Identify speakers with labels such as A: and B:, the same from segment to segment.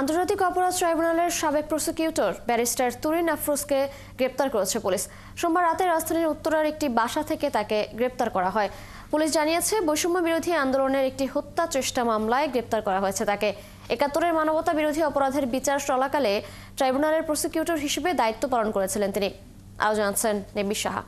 A: আন্তর্জাতিক অপরাধ ট্রাইব্যুনালের সাবেক প্রসিকিউটর ব্যারিস্টার তুরিন আফরোজকে গ্রেপ্তার করেছে পুলিশ। সোমবার রাতে রাজধানীর উত্তরার একটি বাসা থেকে তাকে গ্রেপ্তার করা হয়। পুলিশ জানিয়েছে, বৈষম্য বিরোধী আন্দোলনের একটি হত্যা চেষ্টা মামলায় গ্রেপ্তার করা হয়েছে তাকে। একাত্তরের মানবতা বিরোধী অপরাধের বিচার চলাকালে ট্রাইব্যুনালের প্রসিকিউটর হিসেবে দায়িত্ব পালন করেছিলেন তিনি। আরও জানাচ্ছেন নেবি সাহা।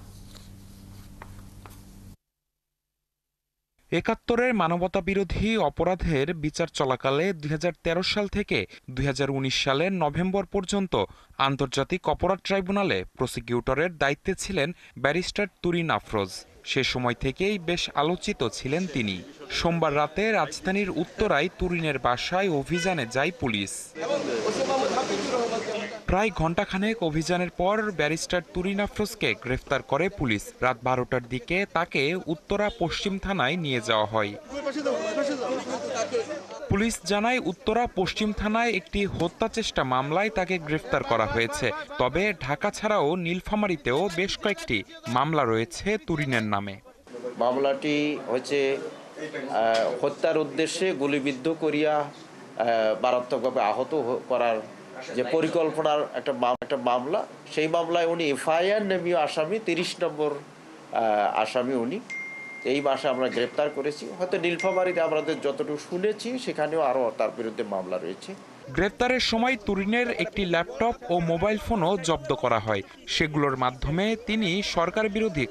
B: একাত্তরের মানবতা বিরোধী অপরাধের বিচার চলাকালে দুই হাজার তেরো সাল থেকে দুই হাজার উনিশ সালের নভেম্বর পর্যন্ত আন্তর্জাতিক অপরাধ ট্রাইব্যুনালে প্রসিকিউটরের দায়িত্বে ছিলেন ব্যারিস্টার তুরিন আফরোজ। সে সময় থেকেই বেশ আলোচিত ছিলেন তিনি। সোমবার রাতে রাজধানীর উত্তরায় তুরিনের বাসায় অভিযানে যায় পুলিশ। প্রায় ঘণ্টাখানেক অভিযানের পর ব্যারিস্টার তুরিন আফরোজকে গ্রেফতার করে পুলিশ। রাত বারোটার দিকে তাকে উত্তরা পশ্চিম থানায় নিয়ে যাওয়া হয়। পুলিশ জানায়, উত্তরা পশ্চিম থানায় একটি হত্যা চেষ্টা মামলায় তাকে গ্রেফতার করা হয়েছে। তবে ঢাকা ছাড়াও নীলফামারীতেও বেশ কয়েকটি মামলা রয়েছে তুরিনের নামে।
C: মামলাটি হচ্ছে হত্যার উদ্দেশ্যে গুলিবিদ্ধ করিয়া মারাত্মকভাবে আহত করার যে পরিকল্পনার একটা একটা মামলা সেই মামলায় উনি এফআইআর নেমীয় আসামি তিরিশ নম্বর আসামি উনি। এই মাসে আমরা গ্রেপ্তার করেছি। হয়তো নীলফামারীতে আমাদের যতটুকু শুনেছি সেখানেও আরও তার বিরুদ্ধে মামলা রয়েছে।
B: গ্রেপ্তারের সময় তুরিনের একটি ল্যাপটপ ও মোবাইল ফোনও জব্দ করা হয়। সেগুলোর মাধ্যমে তিনি সরকার বিরোধী